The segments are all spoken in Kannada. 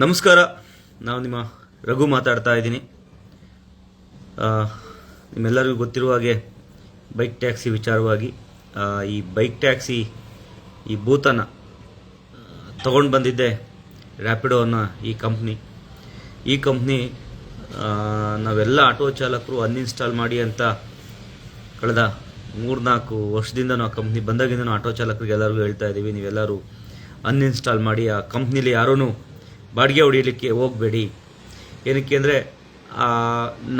ನಮಸ್ಕಾರ. ನಾವು ನಿಮ್ಮ ರಘು ಮಾತಾಡ್ತಾ ಇದ್ದೀನಿ. ನಿಮ್ಮೆಲ್ಲರಿಗೂ ಗೊತ್ತಿರುವ ಹಾಗೆ ಬೈಕ್ ಟ್ಯಾಕ್ಸಿ ವಿಚಾರವಾಗಿ ಈ ಬೈಕ್ ಟ್ಯಾಕ್ಸಿ, ಈ ಬೂತನ್ನು ತಗೊಂಡು ಬಂದಿದ್ದೆ ರ್ಯಾಪಿಡೋ ಅನ್ನೋ ಈ ಕಂಪ್ನಿ. ಈ ಕಂಪ್ನಿ ನಾವೆಲ್ಲ ಆಟೋ ಚಾಲಕರು ಅನ್ಇನ್ಸ್ಟಾಲ್ ಮಾಡಿ ಅಂತ ಕಳೆದ ಮೂರ್ನಾಲ್ಕು ವರ್ಷದಿಂದ ಆ ಕಂಪ್ನಿ ಬಂದಾಗಿಂದ ಆಟೋ ಚಾಲಕರಿಗೆ ಎಲ್ಲರಿಗೂ ಹೇಳ್ತಾ ಇದ್ದೀವಿ. ನೀವೆಲ್ಲರೂ ಅನ್ಇನ್ಸ್ಟಾಲ್ ಮಾಡಿ ಆ ಕಂಪ್ನಿಲಿ ಯಾರೂ ಬಾಡಿಗೆ ಹೊಡಿಲಿಕ್ಕೆ ಹೋಗಬೇಡಿ. ಏನಕ್ಕೆ ಅಂದರೆ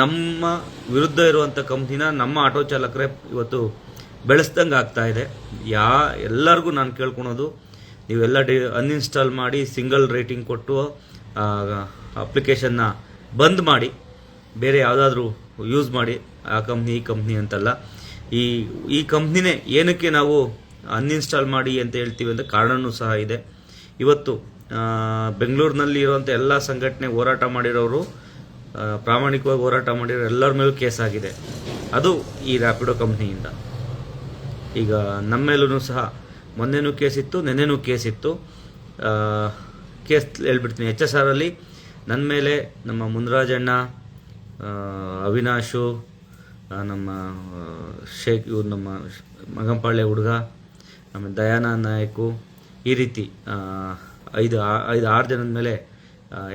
ನಮ್ಮ ವಿರುದ್ಧ ಇರುವಂಥ ಕಂಪ್ನಿನ ನಮ್ಮ ಆಟೋ ಚಾಲಕರೇ ಇವತ್ತು ಬೆಳೆಸ್ದಂಗೆ ಆಗ್ತಾ ಇದೆ. ಯಾ, ಎಲ್ಲರಿಗೂ ನಾನು ಕೇಳ್ಕೊಳೋದು, ನೀವೆಲ್ಲ ಡಿ ಅನ್ಇನ್ಸ್ಟಾಲ್ ಮಾಡಿ ಸಿಂಗಲ್ ರೇಟಿಂಗ್ ಕೊಟ್ಟು ಅಪ್ಲಿಕೇಶನ್ನ ಬಂದ್ ಮಾಡಿ, ಬೇರೆ ಯಾವುದಾದ್ರೂ ಯೂಸ್ ಮಾಡಿ, ಆ ಕಂಪ್ನಿ, ಈ ಕಂಪ್ನಿ ಅಂತಲ್ಲ. ಈ ಈ ಕಂಪ್ನಿನೇ ಏನಕ್ಕೆ ನಾವು ಅನ್ಇನ್ಸ್ಟಾಲ್ ಮಾಡಿ ಅಂತ ಹೇಳ್ತೀವಿ ಅಂತ ಕಾರಣವೂ ಸಹ ಇದೆ. ಇವತ್ತು ಬೆಂಗಳೂರಿನಲ್ಲಿ ಇರುವಂಥ ಎಲ್ಲ ಸಂಘಟನೆ ಹೋರಾಟ ಮಾಡಿರೋರು ಪ್ರಾಮಾಣಿಕವಾಗಿ ಹೋರಾಟ ಮಾಡಿರೋ ಎಲ್ಲರ ಮೇಲೂ ಕೇಸ್ ಆಗಿದೆ. ಅದು ಈ ರ್ಯಾಪಿಡೋ ಕಂಪ್ನಿಯಿಂದ. ಈಗ ನಮ್ಮ ಮೇಲೂ ಸಹ ಮೊನ್ನೆನೂ ಕೇಸ್ ಇತ್ತು, ನೆನ್ನೆನೂ ಕೇಸ್ ಇತ್ತು. ಕೇಸ್ ಹೇಳ್ಬಿಡ್ತೀನಿ. ಎಚ್ ಎಸ್ ಆರಲ್ಲಿ ನನ್ನ ಮೇಲೆ ನಮ್ಮ ಮುನ್ರಾಜಣ್ಣ ಅವಿನಾಶು ನಮ್ಮ ಶೇಖ್, ಇವ್ರು ನಮ್ಮ ಮಗಂಪಾಳ್ಯ ಹುಡುಗ, ಆಮೇಲೆ ದಯಾನಂದ್ ನಾಯಕು ಈ ರೀತಿ ಐದು ಐದು ಆರು ಜನದ ಮೇಲೆ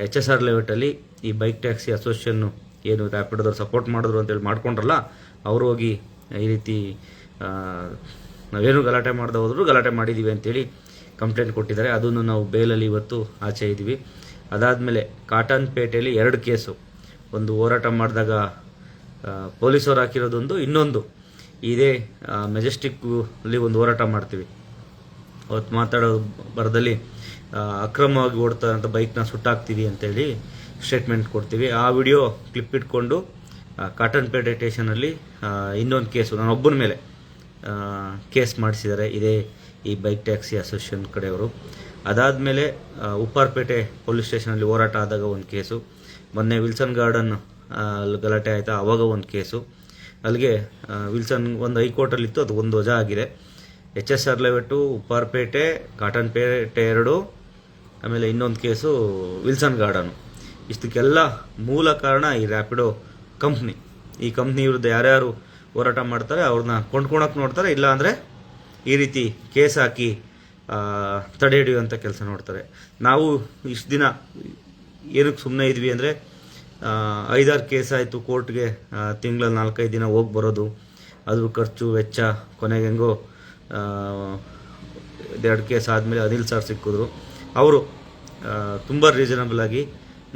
ಎಚ್ ಎಸ್ ಆರ್ ಲೆವೆಟಲ್ಲಿ ಈ ಬೈಕ್ ಟ್ಯಾಕ್ಸಿ ಅಸೋಸಿಯೇಷನ್ನು ಏನು ರ್ಯಾಪಿಡೋದವ್ರು ಸಪೋರ್ಟ್ ಮಾಡಿದ್ರು ಅಂತೇಳಿ ಮಾಡ್ಕೊಂಡ್ರಲ್ಲ, ಅವರು ಹೋಗಿ ಈ ರೀತಿ ನಾವೇನು ಗಲಾಟೆ ಮಾಡ್ದೆ ಹೋದ್ರು ಗಲಾಟೆ ಮಾಡಿದ್ದೀವಿ ಅಂತೇಳಿ ಕಂಪ್ಲೇಂಟ್ ಕೊಟ್ಟಿದ್ದಾರೆ. ಅದನ್ನು ನಾವು ಬೇಲಲ್ಲಿ ಇವತ್ತು ಆಚೆ ಇದ್ದೀವಿ. ಅದಾದಮೇಲೆ ಕಾಟನ್ ಪೇಟೆಯಲ್ಲಿ ಎರಡು ಕೇಸು. ಒಂದು ಹೋರಾಟ ಮಾಡಿದಾಗ ಪೊಲೀಸವ್ರು ಹಾಕಿರೋದೊಂದು, ಇನ್ನೊಂದು. ಇದೇ ಮೆಜೆಸ್ಟಿಕ್ಕಲ್ಲಿ ಒಂದು ಹೋರಾಟ ಮಾಡ್ತೀವಿ. ಅವತ್ತು ಮಾತಾಡೋ ಬರದಲ್ಲಿ ಅಕ್ರಮವಾಗಿ ಓಡ್ತಾ ಅಂತ ಬೈಕ್ನ ಸುಟ್ಟಾಕ್ತೀವಿ ಅಂತೇಳಿ ಸ್ಟೇಟ್ಮೆಂಟ್ ಕೊಡ್ತೀವಿ. ಆ ವಿಡಿಯೋ ಕ್ಲಿಪ್ ಇಟ್ಕೊಂಡು ಕಾಟನ್ಪೇಟೆ ಸ್ಟೇಷನಲ್ಲಿ ಇನ್ನೊಂದು ಕೇಸು ನಾನು ಒಬ್ಬನ ಮೇಲೆ ಕೇಸ್ ಮಾಡಿಸಿದ್ದಾರೆ. ಇದೇ ಈ ಬೈಕ್ ಟ್ಯಾಕ್ಸಿ ಅಸೋಸಿಯೇಷನ್ ಕಡೆಯವರು. ಅದಾದಮೇಲೆ ಉಪ್ಪಾರ್ಪೇಟೆ ಪೊಲೀಸ್ ಸ್ಟೇಷನಲ್ಲಿ ಹೋರಾಟ ಆದಾಗ ಒಂದು ಕೇಸು ಮೊನ್ನೆ ವಿಲ್ಸನ್ ಗಾರ್ಡನ್ ಅಲ್ಲಿ ಗಲಾಟೆ ಆಯಿತಾ, ಅವಾಗ ಒಂದು ಕೇಸು ಅಲ್ಲಿಗೆ ವಿಲ್ಸನ್ ಒಂದು ಹೈಕೋರ್ಟಲ್ಲಿತ್ತು ಅದು ಒಂದು ವಜಾ ಆಗಿದೆ. H S R layout Upparpete Cottonpete ಎರಡು ಆಮೇಲೆ ಇನ್ನೊಂದು ಕೇಸು ವಿಲ್ಸನ್ ಗಾರ್ಡನು. ಇಷ್ಟಕ್ಕೆಲ್ಲ ಮೂಲ ಕಾರಣ ಈ ರ್ಯಾಪಿಡೋ ಕಂಪ್ನಿ ಈ ಕಂಪ್ನಿ ವಿರುದ್ಧ ಯಾರ್ಯಾರು ಹೋರಾಟ ಮಾಡ್ತಾರೆ ಅವ್ರನ್ನ ಕೊಂಡ್ಕೊಳಕ್ಕೆ ನೋಡ್ತಾರೆ, ಇಲ್ಲ ಅಂದರೆ ಈ ರೀತಿ ಕೇಸ್ ಹಾಕಿ ತಡೆ ಹಿಡಿಯುವಂಥ ಕೆಲಸ ನೋಡ್ತಾರೆ. ನಾವು ಇಷ್ಟು ದಿನ ಏನಕ್ಕೆ ಸುಮ್ಮನೆ ಇದ್ವಿ ಅಂದರೆ ಐದಾರು ಕೇಸ್ ಆಯಿತು ಕೋರ್ಟ್ಗೆ ತಿಂಗಳಲ್ಲಿ ನಾಲ್ಕೈದು ದಿನ ಹೋಗಿ ಬರೋದು. ಅದ್ರ ಖರ್ಚು, ವೆಚ್ಚ, ಕೊನೆಗೆ ಹೆಂಗೋ ಎರಡು ಕೇಸ್ ಆದಮೇಲೆ ಅನಿಲ್ ಸರ್ ಸಿಕ್ಕಿದ್ರು. ಅವರು ತುಂಬ ರೀಸನಬಲ್ ಆಗಿ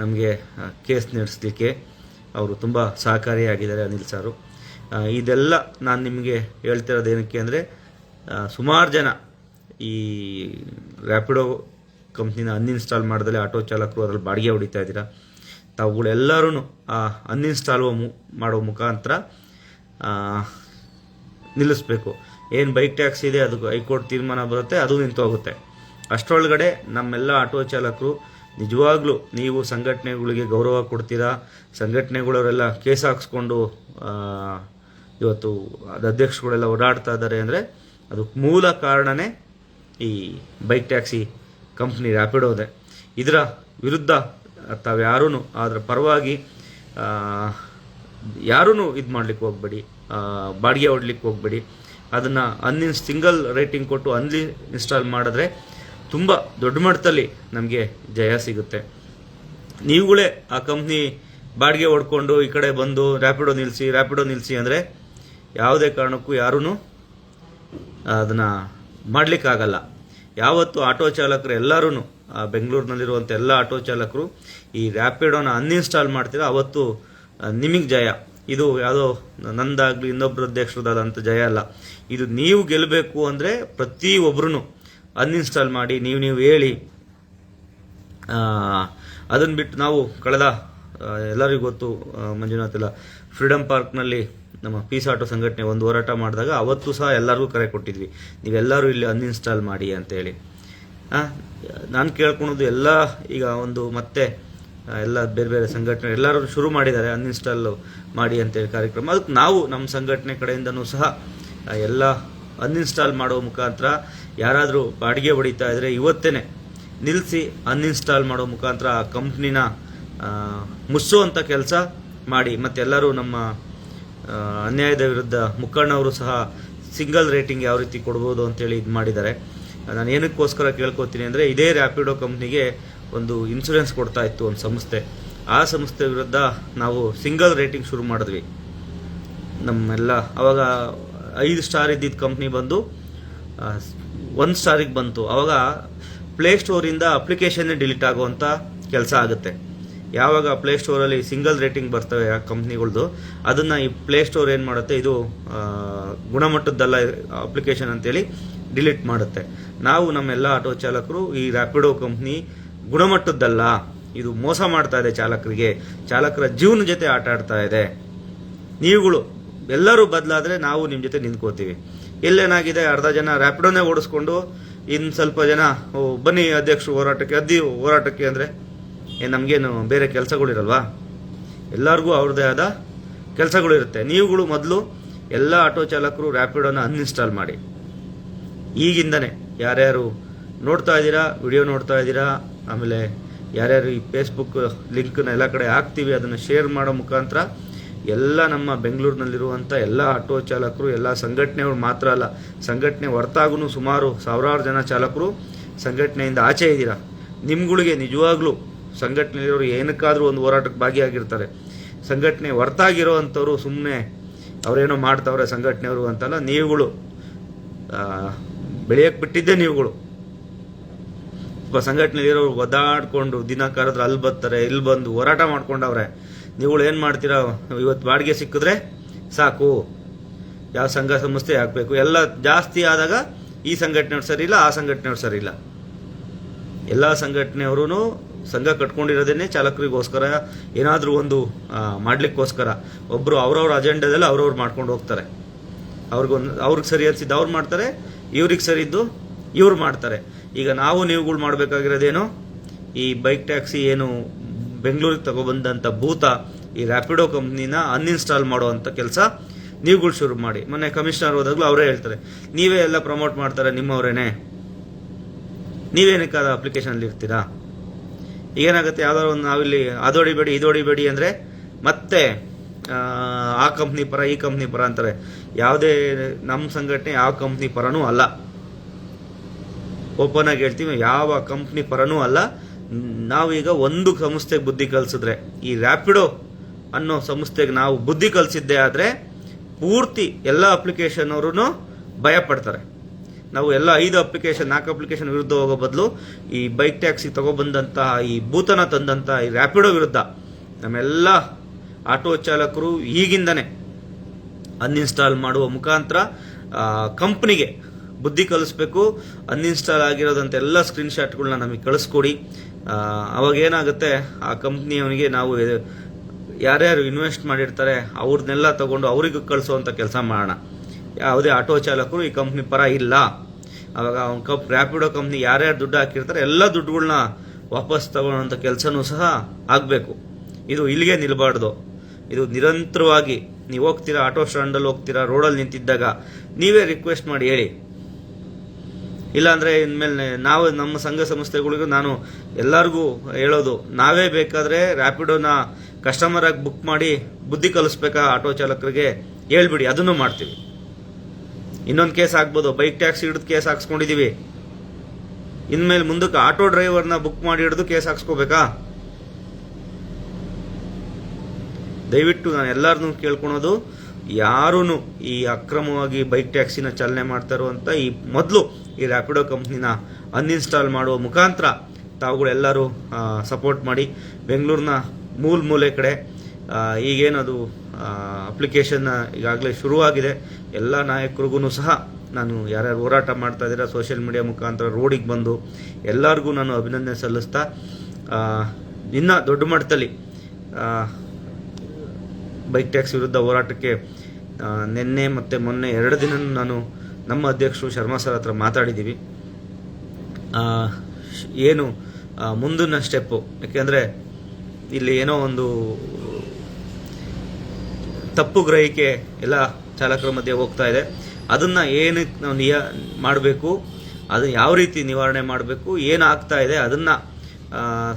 ನಮಗೆ ಕೇಸ್ ನಡೆಸಲಿಕ್ಕೆ ಅವರು ತುಂಬ ಸಹಕಾರಿಯಾಗಿದ್ದಾರೆ ಅನಿಲ್ ಸಾರು. ಇದೆಲ್ಲ ನಾನು ನಿಮಗೆ ಹೇಳ್ತಿರೋದು ಏನಕ್ಕೆ ಅಂದರೆ ಸುಮಾರು ಜನ ಈ ರ್ಯಾಪಿಡೋ ಕಂಪ್ನಿನ ಅನ್ಇನ್ಸ್ಟಾಲ್ ಮಾಡಿದಲ್ಲಿ ಆಟೋ ಚಾಲಕರು ಅದರಲ್ಲಿ ಬಾಡಿಗೆ ಹೊಡಿತಾ ಇದ್ದೀರಾ. ತಾವುಗಳೆಲ್ಲರೂ ಅನ್ಇನ್ಸ್ಟಾಲ್ ಮಾಡೋ ಮುಖಾಂತರ ನಿಲ್ಲಿಸ್ಬೇಕು. ಏನು ಬೈಕ್ ಟ್ಯಾಕ್ಸ್ ಇದೆ, ಅದು ಹೈಕೋರ್ಟ್ ತೀರ್ಮಾನ ಬರುತ್ತೆ, ಅದು ನಿಂತು ಹೋಗುತ್ತೆ ಅಷ್ಟರೊಳಗಡೆ ನಮ್ಮೆಲ್ಲ ಆಟೋ ಚಾಲಕರು, ನಿಜವಾಗ್ಲೂ ನೀವು ಸಂಘಟನೆಗಳಿಗೆ ಗೌರವ ಕೊಡ್ತೀರಾ? ಸಂಘಟನೆಗಳವರೆಲ್ಲ ಕೇಸ್ ಹಾಕ್ಸ್ಕೊಂಡು ಇವತ್ತು ಅದು ಅಧ್ಯಕ್ಷಗಳೆಲ್ಲ ಓಡಾಡ್ತಾ ಇದ್ದಾರೆ ಅಂದರೆ ಅದಕ್ಕೆ ಮೂಲ ಕಾರಣನೇ ಈ ಬೈಕ್ ಟ್ಯಾಕ್ಸಿ ಕಂಪ್ನಿ ರ್ಯಾಪಿಡೋದೆ ಇದರ ವಿರುದ್ಧ ತಾವ್ಯಾರೂ ಅದರ ಪರವಾಗಿ ಯಾರೂ ಇದು ಮಾಡ್ಲಿಕ್ಕೆ ಹೋಗಬೇಡಿ ಬಾಡಿಗೆ ಹೊಡ್ಲಿಕ್ಕೆ ಹೋಗ್ಬೇಡಿ. ಅದನ್ನು ಅನ್ಇನ್ ಸಿಂಗಲ್ ರೇಟಿಂಗ್ ಕೊಟ್ಟು ಅನ್ಲಿ ಇನ್ಸ್ಟಾಲ್ ಮಾಡಿದ್ರೆ ತುಂಬ ದೊಡ್ಡ ಮಟ್ಟದಲ್ಲಿ ನಮಗೆ ಜಯ ಸಿಗುತ್ತೆ. ನೀವುಗಳೇ ಆ ಕಂಪ್ನಿ ಬಾಡಿಗೆ ಹೊಡ್ಕೊಂಡು ಈ ಕಡೆ ಬಂದು ರ್ಯಾಪಿಡೋ ನಿಲ್ಲಿಸಿ ರ್ಯಾಪಿಡೋ ನಿಲ್ಲಿಸಿ ಅಂದರೆ ಯಾವುದೇ ಕಾರಣಕ್ಕೂ ಯಾರೂ ಅದನ್ನು ಮಾಡಲಿಕ್ಕಾಗಲ್ಲ. ಯಾವತ್ತು ಆಟೋ ಚಾಲಕರು ಎಲ್ಲರೂ ಬೆಂಗಳೂರಿನಲ್ಲಿರುವಂಥ ಎಲ್ಲ ಆಟೋ ಚಾಲಕರು ಈ ರ್ಯಾಪಿಡೋನ ಅನ್ಇನ್ಸ್ಟಾಲ್ ಮಾಡ್ತೀರಾ, ಅವತ್ತು ನಿಮಗೆ ಜಯ. ಇದು ಯಾವುದೋ ನಂದಾಗಲಿ ಇನ್ನೊಬ್ಬರ ಅಧ್ಯಕ್ಷರದಾದಂಥ ಜಯ ಅಲ್ಲ. ಇದು ನೀವು ಗೆಲ್ಲಬೇಕು ಅಂದರೆ ಪ್ರತಿಯೊಬ್ಬರೂ ಅನ್ಇನ್ಸ್ಟಾಲ್ ಮಾಡಿ, ನೀವು ನೀವು ಹೇಳಿ. ಅದನ್ನು ಬಿಟ್ಟು ನಾವು ಕಳೆದ ಎಲ್ಲರಿಗೂ ಗೊತ್ತು ಮಂಜುನಾಥ ಮಂಜುನಾಥ್ ಎಲ್ಲ. ಫ್ರೀಡಮ್ ಪಾರ್ಕ್ನಲ್ಲಿ ನಮ್ಮ ಪೀಸ್ ಆಟೋ ಸಂಘಟನೆ ಒಂದು ಹೋರಾಟ ಮಾಡಿದಾಗ ಅವತ್ತು ಸಹ ಎಲ್ಲರಿಗೂ ಕರೆ ಕೊಟ್ಟಿದ್ವಿ. ನೀವೆಲ್ಲರೂ ಇಲ್ಲಿ ಅನ್ಇನ್ಸ್ಟಾಲ್ ಮಾಡಿ ಅಂತೇಳಿ. ನಾನು ಕೇಳ್ಕೊಳೋದು ಎಲ್ಲ ಈಗ ಒಂದು ಮತ್ತೆ ಎಲ್ಲ ಬೇರೆ ಬೇರೆ ಸಂಘಟನೆ ಎಲ್ಲರೂ ಶುರು ಮಾಡಿದ್ದಾರೆ ಅನ್ಇನ್ಸ್ಟಾಲ್ ಮಾಡಿ ಅಂತೇಳಿ ಕಾರ್ಯಕ್ರಮ. ಅದಕ್ಕೆ ನಾವು ನಮ್ಮ ಸಂಘಟನೆ ಕಡೆಯಿಂದನೂ ಸಹ ಎಲ್ಲ ಅನ್ಇನ್ಸ್ಟಾಲ್ ಮಾಡೋ ಮುಖಾಂತರ ಯಾರಾದರೂ ಬಾಡಿಗೆ ಹೊಡಿತಾ ಇದ್ದರೆ ಇವತ್ತೇ ನಿಲ್ಲಿಸಿ ಅನ್ಇನ್ಸ್ಟಾಲ್ ಮಾಡೋ ಮುಖಾಂತರ ಆ ಕಂಪ್ನಿನ ಮುಚ್ಚುವಂಥ ಕೆಲಸ ಮಾಡಿ ಮತ್ತೆಲ್ಲರೂ ನಮ್ಮ ಅನ್ಯಾಯದ ವಿರುದ್ಧ ಮುಖಂಡವರು ಸಹ ಸಿಂಗಲ್ ರೇಟಿಂಗ್ ಯಾವ ರೀತಿ ಕೊಡ್ಬೋದು ಅಂತೇಳಿ ಇದು ಮಾಡಿದ್ದಾರೆ. ನಾನು ಏನಕ್ಕೋಸ್ಕರ ಕೇಳ್ಕೊತೀನಿ ಅಂದರೆ ಇದೇ ರ್ಯಾಪಿಡೋ ಕಂಪ್ನಿಗೆ ಒಂದು ಇನ್ಸೂರೆನ್ಸ್ ಕೊಡ್ತಾ ಇತ್ತು ಒಂದು ಸಂಸ್ಥೆ. ಆ ಸಂಸ್ಥೆ ವಿರುದ್ಧ ನಾವು ಸಿಂಗಲ್ ರೇಟಿಂಗ್ ಶುರು ಮಾಡಿದ್ವಿ. ನಮ್ಮೆಲ್ಲ, ಅವಾಗ ಐದು ಸ್ಟಾರ್ ಇದ್ದಿದ್ದ ಕಂಪ್ನಿ ಬಂದು ಒಂದು ಸ್ಟಾರಿಗೆ ಬಂತು. ಅವಾಗ ಪ್ಲೇಸ್ಟೋರಿಂದ ಅಪ್ಲಿಕೇಶನ್ನೇ ಡಿಲೀಟ್ ಆಗುವಂಥ ಕೆಲಸ ಆಗುತ್ತೆ. ಯಾವಾಗ ಪ್ಲೇಸ್ಟೋರಲ್ಲಿ ಸಿಂಗಲ್ ರೇಟಿಂಗ್ ಬರ್ತವೆ ಆ ಕಂಪ್ನಿಗಳ್ದು ಅದನ್ನು ಈ ಪ್ಲೇಸ್ಟೋರ್ ಏನು ಮಾಡುತ್ತೆ, ಇದು ಗುಣಮಟ್ಟದ್ದಲ್ಲ ಅಪ್ಲಿಕೇಶನ್ ಅಂತೇಳಿ ಡಿಲೀಟ್ ಮಾಡುತ್ತೆ. ನಾವು ನಮ್ಮೆಲ್ಲ ಆಟೋ ಚಾಲಕರು ಈ ರ್ಯಾಪಿಡೋ ಕಂಪ್ನಿ ಗುಣಮಟ್ಟದ್ದಲ್ಲ. ಇದು ಮೋಸ ಮಾಡ್ತಾ ಇದೆ ಚಾಲಕರಿಗೆ. ಚಾಲಕರ ಜೀವನ ಜೊತೆ ಆಟ ಆಡ್ತಾ ಇದೆ. ನೀವುಗಳು, ಎಲ್ಲರೂ ಬದಲಾದರೆ ನಾವು ನಿಮ್ಮ ಜೊತೆ ನಿಂತ್ಕೋತೀವಿ. ಎಲ್ಲೇನಾಗಿದೆ ಅರ್ಧ ಜನ ರ್ಯಾಪಿಡೋನೇ ಓಡಿಸ್ಕೊಂಡು ಇನ್ನು ಸ್ವಲ್ಪ ಜನ ಬನ್ನಿ ಅಧ್ಯಕ್ಷರು ಹೋರಾಟಕ್ಕೆ, ಅದ್ದಿ ಹೋರಾಟಕ್ಕೆ ಅಂದರೆ ನಮಗೇನು ಬೇರೆ ಕೆಲಸಗಳಿರಲ್ವಾ? ಎಲ್ಲರಿಗೂ ಅವ್ರದ್ದೇ ಆದ ಕೆಲಸಗಳಿರುತ್ತೆ. ನೀವುಗಳು ಮೊದಲು ಎಲ್ಲ ಆಟೋ ಚಾಲಕರು ರ್ಯಾಪಿಡೋನ ಅನ್ಇನ್ಸ್ಟಾಲ್ ಮಾಡಿ. ಈಗಿಂದನೇ ಯಾರ್ಯಾರು ನೋಡ್ತಾ ಇದ್ದೀರಾ, ವಿಡಿಯೋ ನೋಡ್ತಾ ಇದ್ದೀರಾ, ಆಮೇಲೆ ಯಾರ್ಯಾರು ಈ ಫೇಸ್ಬುಕ್ ಲಿಂಕ್ನ ಎಲ್ಲ ಕಡೆ ಹಾಕ್ತೀವಿ, ಅದನ್ನು ಶೇರ್ ಮಾಡೋ ಮುಖಾಂತರ ಎಲ್ಲ ನಮ್ಮ ಬೆಂಗಳೂರಿನಲ್ಲಿರುವಂಥ ಎಲ್ಲ ಆಟೋ ಚಾಲಕರು, ಎಲ್ಲ ಸಂಘಟನೆಗಳು ಮಾತ್ರ ಅಲ್ಲ, ಸಂಘಟನೆ ಹೊರತಾಗೂ ಸುಮಾರು ಸಾವಿರಾರು ಜನ ಚಾಲಕರು ಸಂಘಟನೆಯಿಂದ ಆಚೆ ಇದ್ದೀರಾ? ನಿಮ್ಗಳಿಗೆ ನಿಜವಾಗ್ಲೂ ಸಂಘಟನೆಯವರು ಏನಕ್ಕಾದರೂ ಒಂದು ಹೋರಾಟಕ್ಕೆ ಭಾಗಿಯಾಗಿರ್ತಾರೆ. ಸಂಘಟನೆ ಹೊರತಾಗಿರೋ ಅಂಥವ್ರು ಸುಮ್ಮನೆ ಅವರೇನೋ ಮಾಡ್ತಾವ್ರೆ ಸಂಘಟನೆಯವರು ಅಂತಲ್ಲ, ನೀವುಗಳು ಬೆಳೆಯಕ್ಕೆ ಬಿಟ್ಟಿದ್ದೇ ನೀವುಗಳು. ಸಂಘಟನೆಯಲ್ಲಿರೋರು ಒದಾಡ್ಕೊಂಡು ದಿನ ಕರೆದ್ರೆ ಅಲ್ಲಿ ಬರ್ತಾರೆ, ಇಲ್ಲಿ ಬಂದು ಹೋರಾಟ ಮಾಡ್ಕೊಂಡವ್ರೆ. ನೀವುಗಳು ಏನು ಮಾಡ್ತೀರಾ? ಇವತ್ತು ಬಾಡಿಗೆ ಸಿಕ್ಕಿದ್ರೆ ಸಾಕು. ಯಾವ ಸಂಘ ಸಂಸ್ಥೆ ಹಾಕಬೇಕು ಎಲ್ಲ ಜಾಸ್ತಿ ಆದಾಗ ಈ ಸಂಘಟನೆಯವ್ರು ಸರಿ ಇಲ್ಲ, ಆ ಸಂಘಟನೆಯವ್ರು ಸರಿ ಇಲ್ಲ. ಎಲ್ಲ ಸಂಘಟನೆಯವರು ಸಂಘ ಕಟ್ಕೊಂಡಿರೋದೇನೆ ಚಾಲಕರಿಗೋಸ್ಕರ, ಏನಾದರೂ ಒಂದು ಮಾಡಲಿಕ್ಕೋಸ್ಕರ ಒಬ್ಬರು ಅವ್ರವ್ರ ಅಜೆಂಡಾದಲ್ಲಿ ಅವ್ರವ್ರು ಮಾಡ್ಕೊಂಡು ಹೋಗ್ತಾರೆ. ಅವ್ರಿಗೊಂದು, ಅವ್ರಿಗೆ ಸರಿ ಅನ್ಸಿದ್ದು ಅವ್ರು ಮಾಡ್ತಾರೆ, ಇವ್ರಿಗೆ ಸರಿ ಇದ್ದು ಇವ್ರು ಮಾಡ್ತಾರೆ. ಈಗ ನಾವು ನೀವುಗಳು ಮಾಡಬೇಕಾಗಿರೋದೇನು? ಈ ಬೈಕ್ ಟ್ಯಾಕ್ಸಿ ಏನು ಬೆಂಗಳೂರಿಗೆ ತಗೊಬಂದಂಥ ಭೂತ ಈ ರ್ಯಾಪಿಡೋ ಕಂಪ್ನಿನ ಅನ್ಇನ್ಸ್ಟಾಲ್ ಮಾಡುವಂಥ ಕೆಲಸ ನೀವುಗಳು ಶುರು ಮಾಡಿ. ಮೊನ್ನೆ ಕಮಿಷನರ್ ಹೋದಾಗಲೂ ಅವರೇ ಹೇಳ್ತಾರೆ, ನೀವೇ ಎಲ್ಲ ಪ್ರಮೋಟ್ ಮಾಡ್ತಾರೆ ನಿಮ್ಮವರೇನೆ. ನೀವೇನಕ್ಕಾದ ಅಪ್ಲಿಕೇಶನಲ್ಲಿ ಇರ್ತೀರಾ? ಏನಾಗುತ್ತೆ ಯಾವ್ದಾದ್ರು ಒಂದು ನಾವಿಲ್ಲಿ ಅದು ಹೊಡಿಬೇಡಿ ಇದು ಹೊಡಿಬೇಡಿ ಅಂದರೆ ಮತ್ತೆ, ಆ ಕಂಪ್ನಿ ಪರ, ಈ ಕಂಪ್ನಿ ಪರ ಅಂತಾರೆ. ಯಾವುದೇ ನಮ್ಮ ಸಂಘಟನೆ ಯಾವ ಕಂಪ್ನಿ ಪರನೂ ಅಲ್ಲ. ಓಪನ್ ಆಗಿ ಹೇಳ್ತೀವಿ, ಯಾವ ಕಂಪ್ನಿ ಪರನೂ ಅಲ್ಲ. ನಾವೀಗ ಒಂದು ಸಂಸ್ಥೆಗೆ ಬುದ್ಧಿ ಕಲಿಸಿದ್ರೆ, ಈ ರ್ಯಾಪಿಡೋ ಅನ್ನೋ ಸಂಸ್ಥೆಗೆ ನಾವು ಬುದ್ಧಿ ಕಲಿಸಿದ್ದೆ ಆದರೆ ಪೂರ್ತಿ ಎಲ್ಲ ಅಪ್ಲಿಕೇಶನ್ ಅವರು ಭಯ ಪಡ್ತಾರೆ ನಾವು ಎಲ್ಲ ಐದು ಅಪ್ಲಿಕೇಶನ್ ನಾಲ್ಕು ಅಪ್ಲಿಕೇಶನ್ ವಿರುದ್ಧ ಹೋಗೋ ಬದಲು ಈ ಬೈಕ್ ಟ್ಯಾಕ್ಸಿ ತಗೊಬಂದಂತಹ, ಈ ಭೂತನ ತಂದಂತಹ ಈ ರ್ಯಾಪಿಡೋ ವಿರುದ್ಧ ನಮ್ಮೆಲ್ಲ ಆಟೋ ಚಾಲಕರು ಈಗಿಂದನೇ ಅನ್ಇನ್ಸ್ಟಾಲ್ ಮಾಡುವ ಮುಖಾಂತರ ಕಂಪ್ನಿಗೆ ಬುದ್ಧಿ ಕಲಿಸ್ಬೇಕು ಅನ್ಇನ್ಸ್ಟಾಲ್ ಆಗಿರೋದಂತ ಎಲ್ಲ ಸ್ಕ್ರೀನ್ಶಾಟ್ಗಳನ್ನ ನಮಗೆ ಕಳಿಸ್ಕೊಡಿ. ಅವಾಗ ಏನಾಗುತ್ತೆ? ಆ ಕಂಪ್ನಿಯವನಿಗೆ ನಾವು ಎ- ಯಾರ್ಯಾರು ಇನ್ವೆಸ್ಟ್ ಮಾಡಿರ್ತಾರೆ, ಅವ್ರನ್ನೆಲ್ಲ ತಗೊಂಡು ಅವ್ರಿಗೆ ಕಳಿಸೋವಂಥ ಕೆಲಸ ಮಾಡೋಣ. ಯಾವುದೇ ಆಟೋ ಚಾಲಕರು ಈ ಕಂಪ್ನಿ ಪರ ಇಲ್ಲ. ಅವಾಗ ಅವ್ನ ಕಪ್ ರ್ಯಾಪಿಡೋ ಕಂಪ್ನಿ ಯಾರ್ಯಾರು ದುಡ್ಡು ಹಾಕಿರ್ತಾರೆ, ಎಲ್ಲ ದುಡ್ಡುಗಳನ್ನ ವಾಪಸ್ ತಗೊಳ್ಳೋಂಥ ಕೆಲಸನೂ ಸಹ ಆಗಬೇಕು. ಇದು ಇಲ್ಲಿಗೆ ನಿಲ್ಬಾರ್ದು. ಇದು ನಿರಂತರವಾಗಿ, ನೀವು ಹೋಗ್ತೀರಾ, ಆಟೋ ಸ್ಟ್ಯಾಂಡಲ್ಲಿ ಹೋಗ್ತೀರಾ, ರೋಡಲ್ಲಿ ನಿಂತಿದ್ದಾಗ, ನೀವೇ ರಿಕ್ವೆಸ್ಟ್ ಮಾಡಿ ಹೇಳಿ. ಇಲ್ಲಾಂದ್ರೆ ಇನ್ಮೇಲೆ ನಾವು ನಮ್ಮ ಸಂಘ ಸಂಸ್ಥೆಗಳಿಗೂ ನಾನು ಎಲ್ಲರಿಗೂ ಹೇಳೋದು, ನಾವೇ ಬೇಕಾದ್ರೆ ರ್ಯಾಪಿಡೋನ ಕಸ್ಟಮರ್ ಆಗಿ ಬುಕ್ ಮಾಡಿ ಬುದ್ಧಿ ಕಲಿಸ್ಬೇಕಾ ಆಟೋ ಚಾಲಕರಿಗೆ ಹೇಳ್ಬಿಡಿ, ಅದನ್ನು ಮಾಡ್ತೀವಿ. ಇನ್ನೊಂದು ಕೇಸ್ ಆಗ್ಬೋದು ಬೈಕ್ ಟ್ಯಾಕ್ಸಿ ಹಿಡಿದು ಕೇಸ್ ಹಾಕ್ಸ್ಕೊಂಡಿದೀವಿ. ಇನ್ಮೇಲೆ ಮುಂದಕ್ಕೆ ಆಟೋ ಡ್ರೈವರ್ನ ಬುಕ್ ಮಾಡಿ ಹಿಡಿದು ಕೇಸ್ ಹಾಕ್ಸ್ಕೋಬೇಕಾ? ದಯವಿಟ್ಟು ನಾನು ಎಲ್ಲರನ್ನೂ ಕೇಳ್ಕೊಳೋದು ಯಾರೂ ಈ ಅಕ್ರಮವಾಗಿ ಬೈಕ್ ಟ್ಯಾಕ್ಸಿನ ಚಾಲನೆ ಮಾಡ್ತಾರೋ ಅಂತ ಈ ಮೊದಲು ಈ ರ್ಯಾಪಿಡೋ ಕಂಪ್ನಿನ ಅನ್ಇನ್ಸ್ಟಾಲ್ ಮಾಡುವ ಮುಖಾಂತರ ತಾವುಗಳೆಲ್ಲರೂ ಸಪೋರ್ಟ್ ಮಾಡಿ ಬೆಂಗಳೂರಿನ ಮೂಲ ಮೂಲೆ ಕಡೆ ಈಗೇನದು ಅಪ್ಲಿಕೇಶನ್ ಈಗಾಗಲೇ ಶುರುವಾಗಿದೆ. ಎಲ್ಲ ನಾಯಕರಿಗೂ ಸಹ ನಾನು ಯಾರ್ಯಾರು ಹೋರಾಟ ಮಾಡ್ತಾ ಇದ್ದೀರಾ ಸೋಷಿಯಲ್ ಮೀಡಿಯಾ ಮುಖಾಂತರ ರೋಡಿಗೆ ಬಂದು ಎಲ್ಲರಿಗೂ ನಾನು ಅಭಿನಂದನೆ ಸಲ್ಲಿಸ್ತಾ ಇನ್ನ ದೊಡ್ಡ ಮಟ್ಟದಲ್ಲಿ ಬೈಕ್ ಟ್ಯಾಕ್ಸ್ ವಿರುದ್ಧ ಹೋರಾಟಕ್ಕೆ ನಿನ್ನೆ ಮತ್ತು ಮೊನ್ನೆ ಎರಡು ದಿನ ನಾನು ನಮ್ಮ ಅಧ್ಯಕ್ಷರು ಶರ್ಮಾ ಸರ್ ಹತ್ರ ಮಾತಾಡಿದ್ದೀವಿ ಏನು ಮುಂದಿನ ಸ್ಟೆಪ್ಪು. ಯಾಕೆಂದರೆ ಇಲ್ಲಿ ಏನೋ ಒಂದು ತಪ್ಪು ಗ್ರಹಿಕೆ ಎಲ್ಲ ಚಾಲಕರ ಮಧ್ಯೆ ಹೋಗ್ತಾ ಇದೆ. ಅದನ್ನು ಏನಕ್ಕೆ ನಾವು ನಿಯ, ಮಾಡಬೇಕು, ಅದು ಯಾವ ರೀತಿ ನಿವಾರಣೆ ಮಾಡಬೇಕು ಏನು ಆಗ್ತಾ ಇದೆ ಅದನ್ನು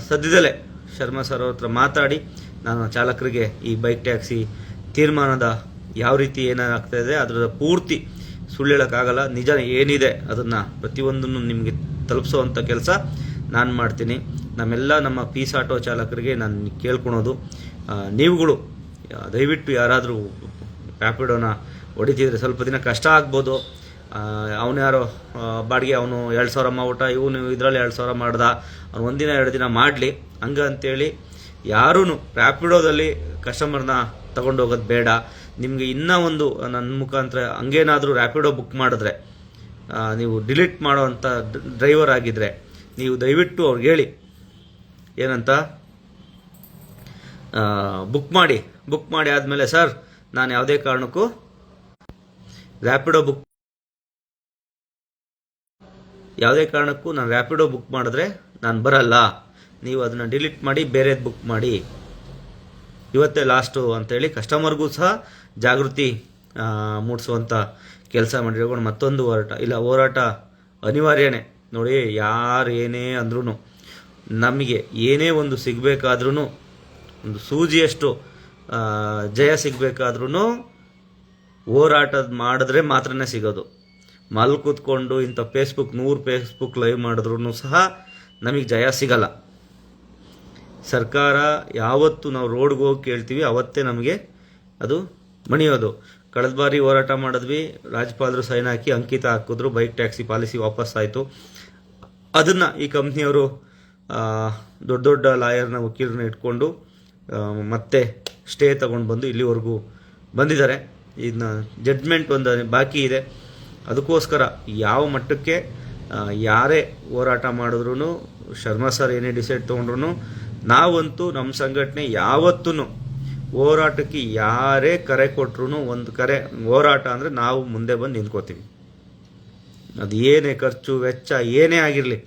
ಸದ್ಯದಲ್ಲೇ ಶರ್ಮಾ ಸರ್ ಹತ್ರ ಮಾತಾಡಿ, ನಾನು ಚಾಲಕರಿಗೆ ಈ ಬೈಕ್ ಟ್ಯಾಕ್ಸಿ ತೀರ್ಮಾನದ ಯಾವ ರೀತಿ ಏನಾಗ್ತಾ ಇದೆ ಅದರ ಪೂರ್ತಿ ಸುಳ್ಳು ಹೇಳೋಕ್ಕಾಗಲ್ಲ. ನಿಜ ಏನಿದೆ ಅದನ್ನು ಪ್ರತಿಯೊಂದನ್ನು ನಿಮಗೆ ತಲುಪಿಸೋವಂಥ ಕೆಲಸ ನಾನು ಮಾಡ್ತೀನಿ. ನಮ್ಮೆಲ್ಲ ನಮ್ಮ ಪೀಸ್ ಆಟೋ ಚಾಲಕರಿಗೆ ನಾನು ಕೇಳ್ಕೊಳೋದು. ನೀವುಗಳು ದಯವಿಟ್ಟು ಯಾರಾದರೂ ರ್ಯಾಪಿಡೋನ ಹೊಡಿತಿದ್ರೆ ಸ್ವಲ್ಪ ದಿನ ಕಷ್ಟ ಆಗ್ಬೋದು. ಅವನು ಯಾರೋ ಬಾಡಿಗೆ ಅವನು ಎರಡು ಸಾವಿರ ಮಾಡ್ಬಿಟ್ಟ ಇವನು ಇದರಲ್ಲಿ ಎರಡು ಸಾವಿರ ಮಾಡ್ದ. ಅವ್ನು ಒಂದಿನ ಎರಡು ದಿನ ಮಾಡಲಿ. ಹಂಗೆ ಅಂತೇಳಿ ಯಾರೂ ರ್ಯಾಪಿಡೋದಲ್ಲಿ ಕಸ್ಟಮರ್ನ ತಗೊಂಡೋಗೋದು ಬೇಡ. ನಿಮಗೆ ಇನ್ನೂ ಒಂದು ನನ್ನ ಮುಖಾಂತರ ಹಂಗೇನಾದರೂ ರ್ಯಾಪಿಡೋ ಬುಕ್ ಮಾಡಿದ್ರೆ ನೀವು ಡಿಲೀಟ್ ಮಾಡೋವಂಥ ಡ್ರೈವರ್ ಆಗಿದ್ದರೆ ನೀವು ದಯವಿಟ್ಟು ಅವ್ರಿಗೆ ಹೇಳಿ. ಏನಂತ? ಬುಕ್ ಮಾಡಿ. ಬುಕ್ ಮಾಡಿ ಆದಮೇಲೆ, ಸರ್, ನಾನು ಯಾವುದೇ ಕಾರಣಕ್ಕೂ ರ್ಯಾಪಿಡೋ ಬುಕ್ ಯಾವುದೇ ಕಾರಣಕ್ಕೂ ನಾನು ರ್ಯಾಪಿಡೋ ಬುಕ್ ಮಾಡಿದ್ರೆ ನಾನು ಬರಲ್ಲ. ನೀವು ಅದನ್ನು ಡಿಲೀಟ್ ಮಾಡಿ ಬೇರೆದು ಬುಕ್ ಮಾಡಿ. ಇವತ್ತೇ ಲಾಸ್ಟು ಅಂತೇಳಿ ಕಸ್ಟಮರ್ಗೂ ಸಹ ಜಾಗೃತಿ ಮೂಡಿಸುವಂಥ ಕೆಲಸ ಮಾಡಿರೋಣ ಮತ್ತೊಂದು ಹೋರಾಟ. ಇಲ್ಲ, ಹೋರಾಟ ಅನಿವಾರ್ಯನೇ. ನೋಡಿ, ಯಾರು ಏನೇ ಅಂದ್ರೂ ನಮಗೆ ಏನೇ ಒಂದು ಸಿಗಬೇಕಾದ್ರೂ ಒಂದು ಸೂಜಿಯಷ್ಟು ಜಯ ಸಿಗಬೇಕಾದ್ರೂ ಹೋರಾಟದ ಮಾಡಿದ್ರೆ ಮಾತ್ರನೇ ಸಿಗೋದು. ಮಲ್ ಕೂತ್ಕೊಂಡು ಇಂಥ ಫೇಸ್ಬುಕ್ ನೂರು ಫೇಸ್ಬುಕ್ ಲೈವ್ ಮಾಡಿದ್ರೂ ಸಹ ನಮಗೆ ಜಯ ಸಿಗಲ್ಲ. ಸರ್ಕಾರ ಯಾವತ್ತು ನಾವು ರೋಡ್ಗೆ ಹೋಗಿ ಕೇಳ್ತೀವಿ, ಅವತ್ತೇ ನಮಗೆ ಅದು ಮಣಿಯೋದು. ಕಳೆದ ಬಾರಿ ಹೋರಾಟ ಮಾಡಿದ್ವಿ, ರಾಜ್ಯಪಾಲರು ಸೈನ್ ಹಾಕಿ ಅಂಕಿತ ಹಾಕಿದ್ರು, ಬೈಕ್ ಟ್ಯಾಕ್ಸಿ ಪಾಲಿಸಿ ವಾಪಸ್ ಆಯಿತು. ಅದನ್ನು ಈ ಕಂಪ್ನಿಯವರು ದೊಡ್ಡ ದೊಡ್ಡ ಲಾಯರ್ನ ವಕೀಲರನ್ನ ಇಟ್ಕೊಂಡು ಮತ್ತೆ ಸ್ಟೇ ತಗೊಂಡು ಬಂದು ಇಲ್ಲಿವರೆಗೂ ಬಂದಿದ್ದಾರೆ. ಇದನ್ನ ಜಡ್ಜ್ಮೆಂಟ್ ಒಂದು ಬಾಕಿ ಇದೆ. ಅದಕ್ಕೋಸ್ಕರ ಯಾವ ಮಟ್ಟಕ್ಕೆ ಯಾರೇ ಹೋರಾಟ ಮಾಡಿದ್ರು ಶರ್ಮಾ ಸರ್ ಏನೇ ಡಿಸೈಡ್ ತೊಗೊಂಡ್ರು ನಾವಂತೂ ನಮ್ಮ ಸಂಘಟನೆ ಯಾವತ್ತೂ ಹೋರಾಟಕ್ಕೆ ಯಾರೇ ಕರೆ ಕೊಟ್ರು ಒಂದು ಕರೆ, ಹೋರಾಟ ಅಂದರೆ ನಾವು ಮುಂದೆ ಬಂದು ನಿಂತ್ಕೋತೀವಿ. ಅದು ಏನೇ ಖರ್ಚು, ವೆಚ್ಚ ಏನೇ ಆಗಿರಲಿ,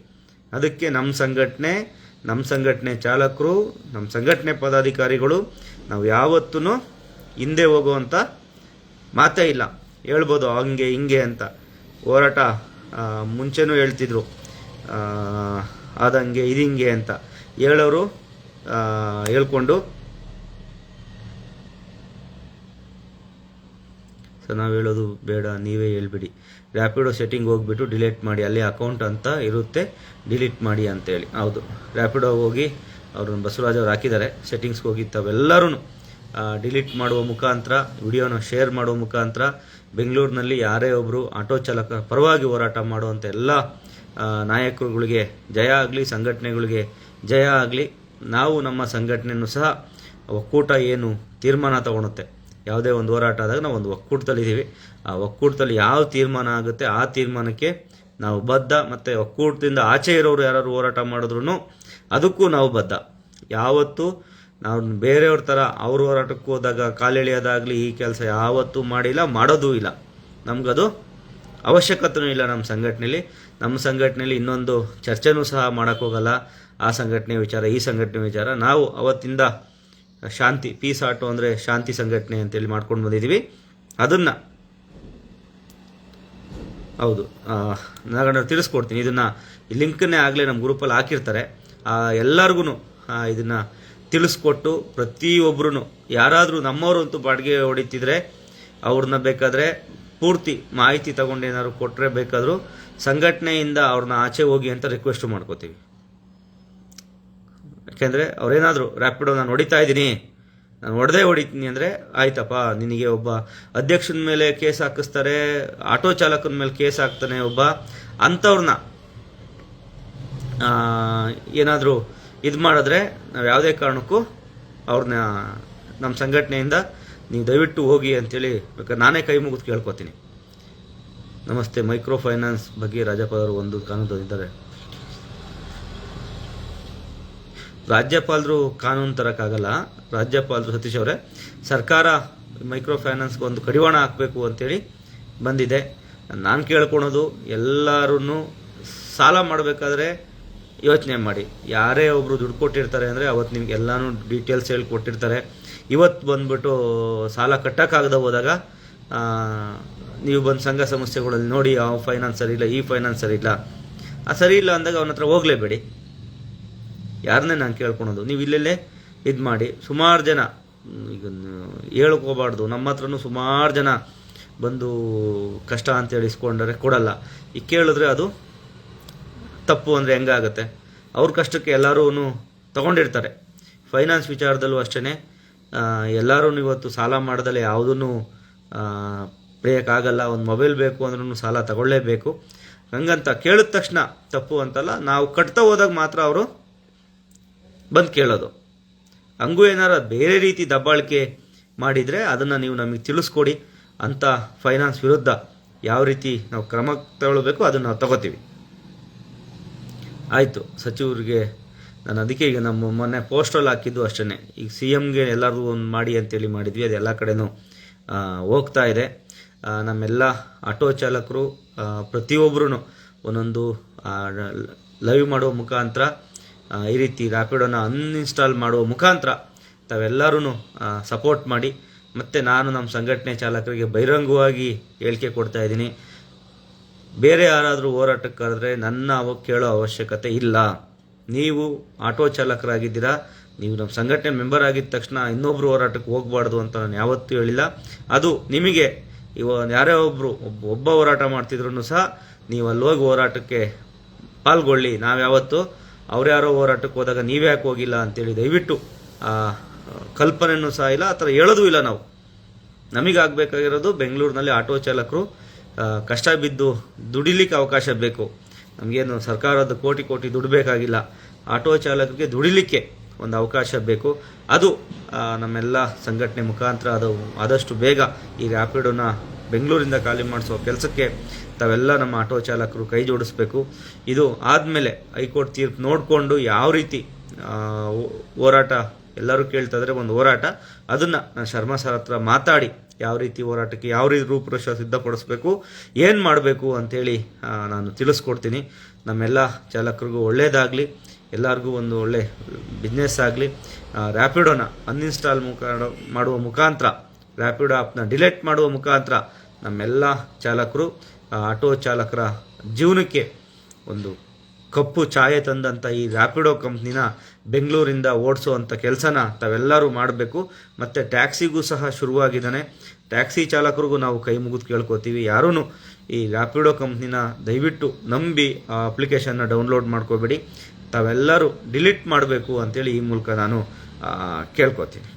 ಅದಕ್ಕೆ ನಮ್ಮ ಸಂಘಟನೆ ನಮ್ಮ ಸಂಘಟನೆ ಚಾಲಕರು ನಮ್ಮ ಸಂಘಟನೆ ಪದಾಧಿಕಾರಿಗಳು ನಾವು ಯಾವತ್ತೂ ಹಿಂದೆ ಹೋಗುವಂಥ ಮಾತೇ ಇಲ್ಲ. ಹೇಳ್ಬೋದು ಹಂಗೆ, ಹಿಂಗೆ ಅಂತ. ಹೋರಾಟ ಮುಂಚೆನೂ ಹೇಳ್ತಿದ್ರು. ಅದಂಗೆ ಇದಿಂಗೆ ಅಂತ. ಹೇಳೋರು ಹೇಳ್ಕೊಂಡು. ಸೊ ನಾವು ಹೇಳೋದು ಬೇಡ, ನೀವೇ ಹೇಳ್ಬಿಡಿ. ರ್ಯಾಪಿಡೋ ಸೆಟ್ಟಿಂಗ್ ಹೋಗ್ಬಿಟ್ಟು ಡಿಲೀಟ್ ಮಾಡಿ, ಅಲ್ಲಿ ಅಕೌಂಟ್ ಅಂತ ಇರುತ್ತೆ ಡಿಲೀಟ್ ಮಾಡಿ ಅಂತೇಳಿ. ಹೌದು. ರ್ಯಾಪಿಡೋ ಹೋಗಿ ಅವ್ರನ್ನ ಬಸವರಾಜ್ ಅವ್ರು ಹಾಕಿದ್ದಾರೆ. ಸೆಟ್ಟಿಂಗ್ಸ್ಗೆ ಹೋಗಿ ತಾವೆಲ್ಲರೂ ಡಿಲೀಟ್ ಮಾಡುವ ಮುಖಾಂತರ ವಿಡಿಯೋನ ಶೇರ್ ಮಾಡುವ ಮುಖಾಂತರ, ಬೆಂಗಳೂರಿನಲ್ಲಿ ಯಾರೇ ಒಬ್ಬರು ಆಟೋ ಚಾಲಕ ಪರವಾಗಿ ಹೋರಾಟ ಮಾಡುವಂಥ ಎಲ್ಲ ನಾಯಕರುಗಳಿಗೆ ಜಯ ಆಗಲಿ, ಸಂಘಟನೆಗಳಿಗೆ ಜಯ ಆಗಲಿ ನಾವು ನಮ್ಮ ಸಂಘಟನೆಯನ್ನು ಸಹ ಒಕ್ಕೂಟ ಏನು ತೀರ್ಮಾನ ತಗೊಳುತ್ತೆ. ಯಾವುದೇ ಒಂದು ಹೋರಾಟ ಆದಾಗ ನಾವು ಒಂದು ಒಕ್ಕೂಟದಲ್ಲಿದ್ದೀವಿ ಆ ಒಕ್ಕೂಟದಲ್ಲಿ ಯಾವ ತೀರ್ಮಾನ ಆಗುತ್ತೆ ಆ ತೀರ್ಮಾನಕ್ಕೆ ನಾವು ಬದ್ಧ ಮತ್ತು ಒಕ್ಕೂಟದಿಂದ ಆಚೆ ಇರೋರು ಯಾರು ಹೋರಾಟ ಮಾಡಿದ್ರು ಅದಕ್ಕೂ ನಾವು ಬದ್ಧ. ಯಾವತ್ತೂ ನಾವು ಬೇರೆಯವ್ರ ಥರ ಅವ್ರ ಹೋರಾಟಕ್ಕೆ ಹೋದಾಗ ಕಾಲೆಳೆಯೋದಾಗಲಿ ಈ ಕೆಲಸ ಯಾವತ್ತೂ ಮಾಡಿಲ್ಲ, ಮಾಡೋದೂ ಇಲ್ಲ. ನಮಗದು ಅವಶ್ಯಕತೆಯೂ ಇಲ್ಲ ನಮ್ಮ ಸಂಘಟನೆಯಲ್ಲಿ. ನಮ್ಮ ಸಂಘಟನೆಯಲ್ಲಿ ಇನ್ನೊಂದು ಚರ್ಚೆನೂ ಸಹ ಮಾಡೋಕ್ಕೋಗಲ್ಲ ಆ ಸಂಘಟನೆ ವಿಚಾರ, ಈ ಸಂಘಟನೆ ವಿಚಾರ. ನಾವು ಅವತ್ತಿಂದ ಶಾಂತಿ ಪೀಸ್ ಆಟೋ ಅಂದರೆ ಶಾಂತಿ ಸಂಘಟನೆ ಅಂತೇಳಿ ಮಾಡ್ಕೊಂಡು ಬಂದಿದ್ದೀವಿ. ಅದನ್ನು ಹೌದು ನಾನು ತಿಳಿಸ್ಕೊಡ್ತೀನಿ. ಇದನ್ನು ಲಿಂಕನ್ನೇ ಆಗಲೇ ನಮ್ಮ ಗ್ರೂಪಲ್ಲಿ ಹಾಕಿರ್ತಾರೆ. ಎಲ್ಲರಿಗೂ ಇದನ್ನು ತಿಳಿಸ್ಕೊಟ್ಟು ಪ್ರತಿಯೊಬ್ಬರೂ ಯಾರಾದರೂ ನಮ್ಮವರಂತೂ ಬಾಡಿಗೆ ಹೊಡಿತಿದ್ರೆ ಅವ್ರನ್ನ ಬೇಕಾದರೆ ಪೂರ್ತಿ ಮಾಹಿತಿ ತಗೊಂಡು ಏನಾದ್ರು ಕೊಟ್ಟರೆ ಬೇಕಾದರೂ ಸಂಘಟನೆಯಿಂದ ಅವ್ರನ್ನ ಆಚೆ ಹೋಗಿ ಅಂತ ರಿಕ್ವೆಸ್ಟ್ ಮಾಡ್ಕೋತೀವಿ. ಯಾಕೆಂದರೆ ಅವರೇನಾದರೂ ರ್ಯಾಪಿಡೋ ನಾನು ಹೊಡಿತಾ ಇದ್ದೀನಿ, ನಾನು ಹೊಡೆದೇ ಹೊಡಿತೀನಿ ಅಂದರೆ ಆಯ್ತಪ್ಪ, ನಿನಗೆ ಒಬ್ಬ ಅಧ್ಯಕ್ಷನ ಮೇಲೆ ಕೇಸ್ ಹಾಕಿಸ್ತಾರೆ, ಆಟೋ ಚಾಲಕನ ಮೇಲೆ ಕೇಸ್ ಹಾಕ್ತಾನೆ ಒಬ್ಬ ಅಂಥವ್ರನ್ನ ಏನಾದರೂ ಇದು ಮಾಡಿದ್ರೆ ನಾವು ಯಾವುದೇ ಕಾರಣಕ್ಕೂ ಅವ್ರನ್ನ ನಮ್ಮ ಸಂಘಟನೆಯಿಂದ ನೀವು ದಯವಿಟ್ಟು ಹೋಗಿ ಅಂತೇಳಿ ಬೇಕಾದ್ರೆ ನಾನೇ ಕೈ ಮುಗಿದು ಕೇಳ್ಕೊತೀನಿ. ನಮಸ್ತೆ ಮೈಕ್ರೋ ಫೈನಾನ್ಸ್ ಬಗ್ಗೆ ರಾಜ್ಯಪಾಲರು ಒಂದು ಕಾನೂನು ತಂದಿದ್ದಾರೆ ರಾಜ್ಯಪಾಲರು ಕಾನೂನು ತರೋಕ್ಕಾಗಲ್ಲ. ರಾಜ್ಯಪಾಲರು ಸತೀಶ್ ಅವರೇ, ಸರ್ಕಾರ ಮೈಕ್ರೋ ಫೈನಾನ್ಸ್ಗೆ ಒಂದು ಕಡಿವಾಣ ಹಾಕಬೇಕು ಅಂತೇಳಿ ಬಂದಿದೆ. ನಾನು ಕೇಳ್ಕೊಳೋದು ಎಲ್ಲರೂ ಸಾಲ ಮಾಡಬೇಕಾದ್ರೆ ಯೋಚನೆ ಮಾಡಿ. ಯಾರೇ ಒಬ್ಬರು ದುಡ್ಡು ಕೊಟ್ಟಿರ್ತಾರೆ ಅಂದರೆ ಅವತ್ತು ನಿಮ್ಗೆ ಎಲ್ಲನೂ ಡೀಟೇಲ್ಸ್ ಹೇಳಿ ಕೊಟ್ಟಿರ್ತಾರೆ ಇವತ್ತು ಬಂದ್ಬಿಟ್ಟು ಸಾಲ ಕಟ್ಟೋಕ್ಕಾಗದೆ ಹೋದಾಗ ನೀವು ಬಂದು ಸಂಘ ಸಂಸ್ಥೆಗಳಲ್ಲಿ ನೋಡಿ, ಆ ಫೈನಾನ್ಸ್ ಸರಿ ಇಲ್ಲ, ಈ ಫೈನಾನ್ಸ್ ಸರಿ ಇಲ್ಲ. ಆ ಸರಿ ಇಲ್ಲ ಅಂದಾಗ ಅವನ ಹತ್ರ ಹೋಗಲೇಬೇಡಿ ಯಾರನ್ನೇ ನಾನು ಕೇಳ್ಕೊಳೋದು. ನೀವು ಇಲ್ಲೆಲ್ಲೇ ಇದು ಮಾಡಿ. ಸುಮಾರು ಜನ ಈಗ ಹೇಳ್ಕೋಬಾರ್ದು. ನಮ್ಮ ಹತ್ರನೂ ಸುಮಾರು ಜನ ಬಂದು ಕಷ್ಟ ಅಂತೇಳಿ ಇಸ್ಕೊಂಡರೆ ಕೊಡಲ್ಲ. ಈಗ ಕೇಳಿದ್ರೆ ಅದು ತಪ್ಪು ಅಂದರೆ ಹೆಂಗಾಗತ್ತೆ? ಅವ್ರ ಕಷ್ಟಕ್ಕೆ ಎಲ್ಲರೂ ತಗೊಂಡಿರ್ತಾರೆ. ಫೈನಾನ್ಸ್ ವಿಚಾರದಲ್ಲೂ ಅಷ್ಟೇ ಎಲ್ಲರೂ ಇವತ್ತು ಸಾಲ ಮಾಡ್ದಲೆ ಯಾವುದನ್ನು ಆಗಲ್ಲ ಒಂದು ಮೊಬೈಲ್ ಬೇಕು ಅಂದ್ರೂ ಸಾಲ ತಗೊಳ್ಳೇಬೇಕು. ಹಂಗಂತ ಕೇಳಿದ ತಕ್ಷಣ ತಪ್ಪು ಅಂತಲ್ಲ, ನಾವು ಕಟ್ತಾ ಹೋದಾಗ ಮಾತ್ರ ಅವರು ಬಂದು ಕೇಳೋದು. ಹಂಗೂ ಏನಾರ ಬೇರೆ ರೀತಿ ದಬ್ಬಾಳಿಕೆ ಮಾಡಿದರೆ ಅದನ್ನು ನೀವು ನಮಗೆ ತಿಳಿಸ್ಕೊಡಿ ಅಂತ ಫೈನಾನ್ಸ್ ವಿರುದ್ಧ ಯಾವ ರೀತಿ ನಾವು ಕ್ರಮ ತಗೊಳ್ಬೇಕು ಅದನ್ನು ನಾವು ತಗೋತೀವಿ. ಆಯಿತು, ಸಚಿವರಿಗೆ ನಾನು ಅದಕ್ಕೆ ಈಗ ನಮ್ಮ ಮೊನ್ನೆ ಪೋಸ್ಟಲ್ಲಿ ಹಾಕಿದ್ದು ಅಷ್ಟೇ ಈಗ ಸಿ ಎಮ್ಗೆ ಎಲ್ಲರೂ ಒಂದು ಮಾಡಿ ಅಂತೇಳಿ ಮಾಡಿದ್ವಿ. ಅದು ಎಲ್ಲ ಕಡೆನೂ ಹೋಗ್ತಾ ಇದೆ. ನಮ್ಮೆಲ್ಲ ಆಟೋ ಚಾಲಕರು ಪ್ರತಿಯೊಬ್ಬರೂ ಒಂದೊಂದು ಲೈವ್ ಮಾಡುವ ಮುಖಾಂತರ ಈ ರೀತಿ ರ್ಯಾಪಿಡೋನ ಅನ್ಇನ್ಸ್ಟಾಲ್ ಮಾಡುವ ಮುಖಾಂತರ ತಾವೆಲ್ಲರೂ ಸಪೋರ್ಟ್ ಮಾಡಿ. ಮತ್ತು ನಾನು ನಮ್ಮ ಸಂಘಟನೆ ಚಾಲಕರಿಗೆ ಬಹಿರಂಗವಾಗಿ ಹೇಳಿಕೆ ಕೊಡ್ತಾ ಇದ್ದೀನಿ. ಬೇರೆ ಯಾರಾದರೂ ಹೋರಾಟಕ್ಕೆ ಕರೆದ್ರೆ ನನ್ನ ಅವ ಕೇಳೋ ಅವಶ್ಯಕತೆ ಇಲ್ಲ. ನೀವು ಆಟೋ ಚಾಲಕರಾಗಿದ್ದೀರಾ, ನೀವು ನಮ್ಮ ಸಂಘಟನೆ ಮೆಂಬರ್ ಆಗಿದ ತಕ್ಷಣ ಇನ್ನೊಬ್ರು ಹೋರಾಟಕ್ಕೆ ಹೋಗಬಾರ್ದು ಅಂತ ನಾನು ಯಾವತ್ತೂ ಹೇಳಿಲ್ಲ. ಅದು ನಿಮಗೆ ಇವ ಯಾರೇ ಒಬ್ಬರು ಒಬ್ಬ ಹೋರಾಟ ಮಾಡ್ತಿದ್ರು ಸಹ ನೀವು ಅಲ್ಲಿ ಹೋಗಿ ಹೋರಾಟಕ್ಕೆ ಪಾಲ್ಗೊಳ್ಳಿ. ನಾವು ಯಾವತ್ತು ಅವ್ರ್ಯಾರೋ ಹೋರಾಟಕ್ಕೆ ಹೋದಾಗ ನೀವೇ ಯಾಕೆ ಹೋಗಿಲ್ಲ ಅಂತೇಳಿ ದಯವಿಟ್ಟು ಆ ಕಲ್ಪನೆಯೂ ಸಹ ಇಲ್ಲ, ಆ ಥರ ಹೇಳೋದು ಇಲ್ಲ ನಾವು. ನಮಗಾಗಬೇಕಾಗಿರೋದು ಬೆಂಗಳೂರಿನಲ್ಲಿ ಆಟೋ ಚಾಲಕರು ಕಷ್ಟ ಬಿದ್ದು ದುಡಿಲಿಕ್ಕೆ ಅವಕಾಶ ಬೇಕು. ನಮಗೇನು ಸರ್ಕಾರದ ಕೋಟಿ ಕೋಟಿ ದುಡ್ಡು ಬೇಕಾಗಿಲ್ಲ. ಆಟೋ ಚಾಲಕರಿಗೆ ದುಡಿಲಿಕ್ಕೆ ಒಂದು ಅವಕಾಶ ಬೇಕು. ಅದು ನಮ್ಮೆಲ್ಲ ಸಂಘಟನೆ ಮುಖಾಂತರ ಅದು ಆದಷ್ಟು ಬೇಗ ಈ ರ್ಯಾಪಿಡೋನ ಬೆಂಗಳೂರಿಂದ ಖಾಲಿ ಮಾಡಿಸೋ ಕೆಲಸಕ್ಕೆ ತಾವೆಲ್ಲ ನಮ್ಮ ಆಟೋ ಚಾಲಕರು ಕೈ ಜೋಡಿಸ್ಬೇಕು. ಇದು ಆದಮೇಲೆ ಹೈಕೋರ್ಟ್ ತೀರ್ಪು ನೋಡಿಕೊಂಡು ಯಾವ ರೀತಿ ಹೋರಾಟ ಎಲ್ಲರೂ ಕೇಳ್ತಾ ಇದ್ರೆ ಒಂದು ಹೋರಾಟ. ಅದನ್ನು ನಾನು ಶರ್ಮಾ ಸರ್ ಹತ್ರ ಮಾತಾಡಿ ಯಾವ ರೀತಿ ಹೋರಾಟಕ್ಕೆ ಯಾವ ರೀತಿ ರೂಪುರೇಷ ಸಿದ್ಧಪಡಿಸ್ಬೇಕು ಏನು ಮಾಡಬೇಕು ಅಂತೇಳಿ ಆ, ನಾನು ತಿಳಿಸ್ಕೊಡ್ತೀನಿ. ನಮ್ಮೆಲ್ಲ ಚಾಲಕರಿಗೂ ಒಳ್ಳೆಯದಾಗಲಿ ಎಲ್ಲರಿಗೂ ಒಂದು ಒಳ್ಳೆ ಬಿಸ್ನೆಸ್ ಆಗಲಿ. ರ್ಯಾಪಿಡೋನ ಅನ್ಇನ್ಸ್ಟಾಲ್ ಮುಖ ಮಾಡುವ ಮುಖಾಂತರ ರ್ಯಾಪಿಡೋ ಆ್ಯಪ್ನ ಡಿಲೀಟ್ ಮಾಡುವ ಮುಖಾಂತರ ನಮ್ಮೆಲ್ಲ ಚಾಲಕರು ಆಟೋ ಚಾಲಕರ ಜೀವನಕ್ಕೆ ಒಂದು ಕಪ್ಪು ಛಾಯೆ ತಂದಂಥ ಈ ರ್ಯಾಪಿಡೋ ಕಂಪ್ನಿನ ಬೆಂಗಳೂರಿಂದ ಓಡಿಸುವಂಥ ಕೆಲಸನ ತಾವೆಲ್ಲರೂ ಮಾಡಬೇಕು. ಮತ್ತು ಟ್ಯಾಕ್ಸಿಗೂ ಸಹ ಶುರುವಾಗಿದ್ದಾನೆ. ಟ್ಯಾಕ್ಸಿ ಚಾಲಕರಿಗೂ ನಾವು ಕೈ ಮುಗಿದು ಕೇಳ್ಕೋತೀವಿ. ಯಾರೂ ಈ ರ್ಯಾಪಿಡೋ ಕಂಪ್ನಿನ ದಯವಿಟ್ಟು ನಂಬಿ ಆ ಅಪ್ಲಿಕೇಶನ್ನ ಡೌನ್ಲೋಡ್ ಮಾಡ್ಕೋಬೇಡಿ. ತಾವೆಲ್ಲರೂ ಡಿಲೀಟ್ ಮಾಡಬೇಕು ಅಂತೇಳಿ ಈ ಮೂಲಕ ನಾನು ಕೇಳ್ಕೋತೀನಿ.